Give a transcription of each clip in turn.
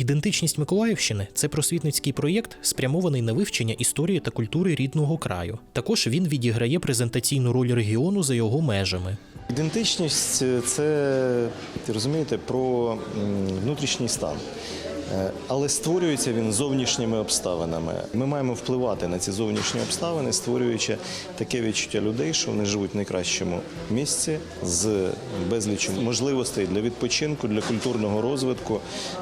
Ідентичність Миколаївщини це просвітницький проєкт, спрямований на вивчення історії та культури рідного краю. Також він відіграє презентаційну роль регіону за його межами. Ідентичність це, розумієте, про внутрішній стан. Е, Але створюється він зовнішніми обставинами. Ми маємо впливати на ці зовнішні обставини, створюючи таке відчуття людей, що вони живуть в найкращому місці з безліччю можливостей для відпочинку, для культурного розвитку,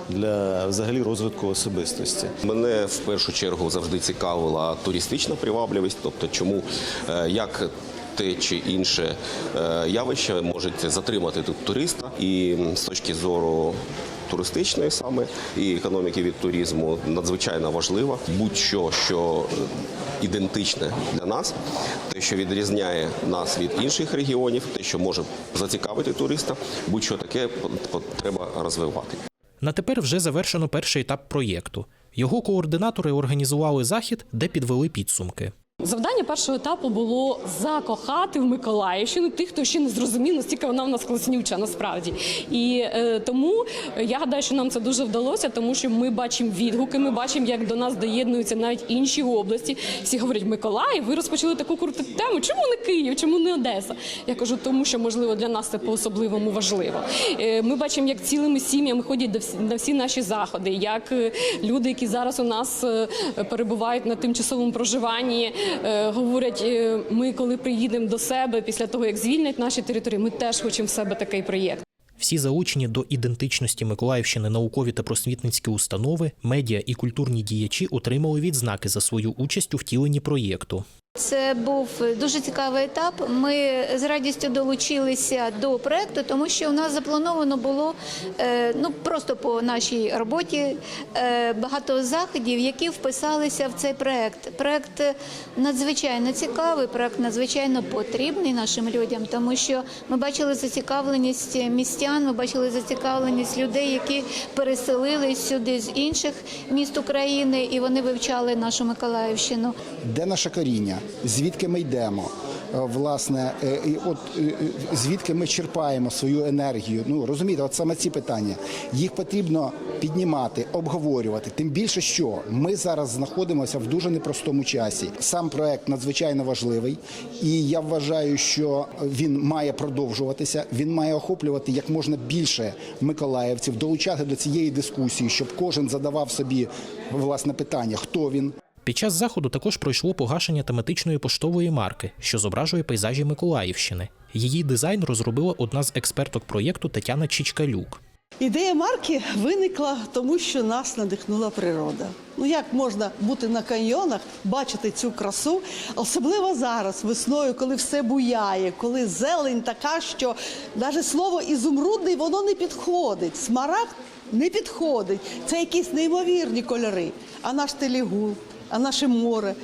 для взагалі розвитку особистості. Мене в першу чергу завжди цікавила туристична привабливість, тобто чому е, як. Те чи інше е, явище можуть затримати тут туриста, і з точки зору туристичної саме і економіки від туризму надзвичайно важливо. Будь-що, що е, ідентичне для нас, те, що відрізняє нас від інших регіонів, те, що може зацікавити туриста, будь-що таке треба розвивати. На тепер вже завершено перший етап проєкту. Його координатори організували захід, де підвели підсумки. Завдання першого етапу було закохати в Миколаївщину тих, хто ще не зрозумів, наскільки вона в нас класнюча насправді. І е, тому я гадаю, що нам це дуже вдалося, тому що ми бачимо відгуки, ми бачимо, як до нас доєднуються навіть інші області. Всі говорять, Миколаїв, ви розпочали таку круту тему. Чому не Київ? Чому не Одеса? Я кажу, тому що можливо для нас це по-особливому важливо. Е, Ми бачимо, як цілими сім'ями ходять до всі- на всі наші заходи, як е, люди, які зараз у нас е, перебувають на тимчасовому проживанні, говорять: е, ми коли приїдемо до себе після того, як звільнять наші території, ми теж хочемо в себе такий проєкт. Всі залучені до ідентичності Миколаївщини наукові та просвітницькі установи, медіа і культурні діячі отримали відзнаки за свою участь у втіленні проєкту. Це був дуже цікавий етап. Ми з радістю долучилися до проекту, тому що у нас заплановано було е, ну просто по нашій роботі е, багато заходів, які вписалися в цей проект. Проект надзвичайно цікавий, проект надзвичайно потрібний нашим людям, тому що ми бачили зацікавленість містян, ми бачили зацікавленість людей, які переселились сюди з інших міст України, і вони вивчали нашу Миколаївщину. де наше коріння, звідки ми йдемо. Е, Власне, е, от е, звідки ми черпаємо свою енергію. Ну розумієте, от саме ці питання їх потрібно піднімати, обговорювати. Тим більше, що ми зараз знаходимося в дуже непростому часі. Сам проект надзвичайно важливий, і я вважаю, що він має продовжуватися. Він має охоплювати як можна більше миколаївців, долучати до цієї дискусії, щоб кожен задавав собі власне питання, хто він. Під час заходу також пройшло погашення тематичної поштової марки, що зображує пейзажі Миколаївщини. Її дизайн розробила одна з експерток проєкту Тетяна Чічкалюк. Ідея марки виникла тому, що нас надихнула природа. Ну як можна бути на каньйонах, бачити цю красу, особливо зараз, весною, коли все буяє, коли зелень така, що навіть слово ізумрудний воно не підходить. Смарагд не підходить. Це якісь неймовірні кольори. А наш телігул, а наше море.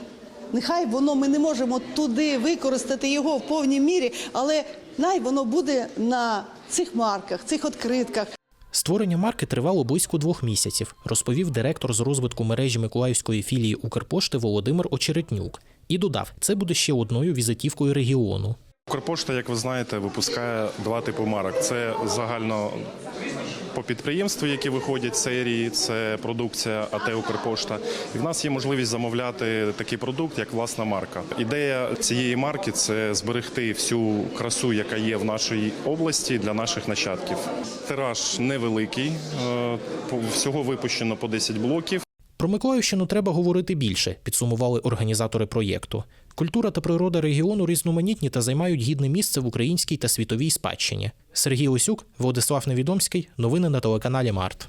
Нехай воно ми не можемо туди використати його в повній мірі, але най воно буде на цих марках, цих відкритках. Створення марки тривало близько двох місяців, розповів директор з розвитку мережі Миколаївської філії Укрпошти Володимир Очеретнюк. І додав, це буде ще одною візитівкою регіону. Укрпошта, як ви знаєте, випускає два типи марок. Це загально по підприємству, які виходять серії, це продукція АТ Укрпошта. І в нас є можливість замовляти такий продукт, як власна марка. Ідея цієї марки це зберегти всю красу, яка є в нашій області для наших нащадків. Тираж невеликий, е, всього випущено по 10 блоків. Про Миколаївщину треба говорити більше, підсумували організатори проєкту. Культура та природа регіону різноманітні та займають гідне місце в українській та світовій спадщині. Сергій Лисюк, Владислав Невідомський. Новини на телеканалі Март.